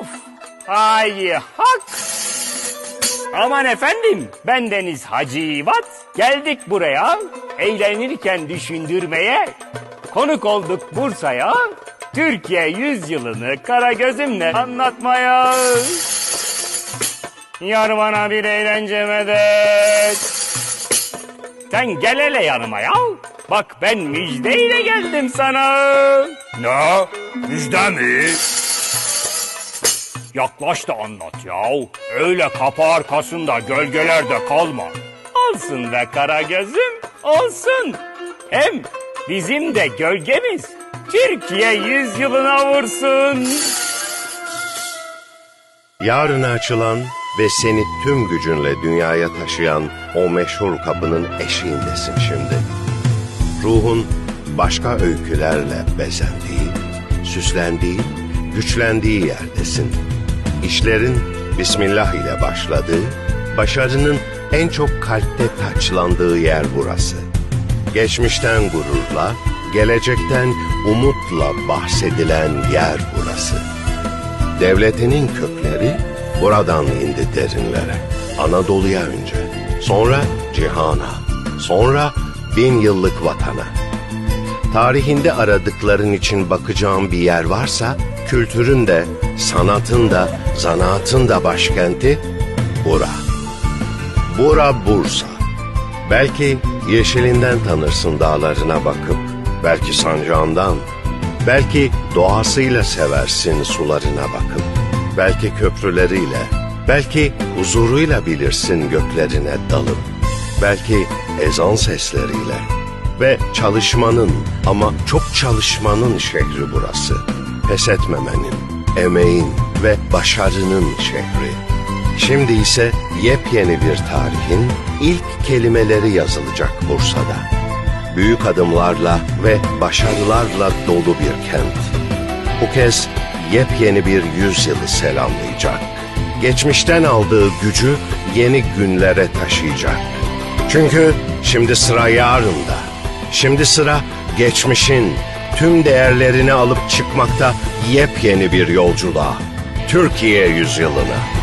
Of! Ay hak! Aman efendim, ben Deniz Hacivat. Geldik buraya, eğlenirken düşündürmeye. Konuk olduk Bursa'ya. Türkiye yüzyılını kara gözümle anlatmaya. Yar bana bir eğlence medet. Sen gel hele yanıma ya. Bak ben müjdeyle geldim sana. Ne? Müjde mi? Yaklaş da anlat ya. Öyle kapı arkasında gölgelerde kalma. Olsun be kara gözüm, olsun. Hem bizim de gölgemiz Türkiye yüzyılına vursun. Yarına açılan ve seni tüm gücünle dünyaya taşıyan o meşhur kapının eşiğindesin şimdi. Ruhun başka öykülerle bezendiği, süslendiği, güçlendiği yerdesin. İşlerin Bismillah ile başladığı, başarının en çok kalpte taçlandığı yer burası. Geçmişten gururla, gelecekten umutla bahsedilen yer burası. Devletinin kökleri buradan indi derinlere. Anadolu'ya önce, sonra cihana, sonra bin yıllık vatana. Tarihinde aradıkların için bakacağım bir yer varsa, kültürün de, sanatın da, zanaatın da başkenti bura. Bura Bursa. Belki yeşilinden tanırsın dağlarına bakıp, belki sancağından, belki doğasıyla seversin sularına bakıp, belki köprüleriyle, belki huzuruyla bilirsin göklerine dalıp, belki ezan sesleriyle ve çalışmanın ama çok çalışmanın şehri burası. Pes etmemenin, emeğin ve başarının şehri. Şimdi ise yepyeni bir tarihin ilk kelimeleri yazılacak Bursa'da. Büyük adımlarla ve başarılarla dolu bir kent. Bu kez yepyeni bir yüzyılı selamlayacak. Geçmişten aldığı gücü yeni günlere taşıyacak. Çünkü şimdi sıra yarında. Şimdi sıra geçmişin tüm değerlerini alıp çıkmakta yepyeni bir yolculuğa. Türkiye yüzyılına.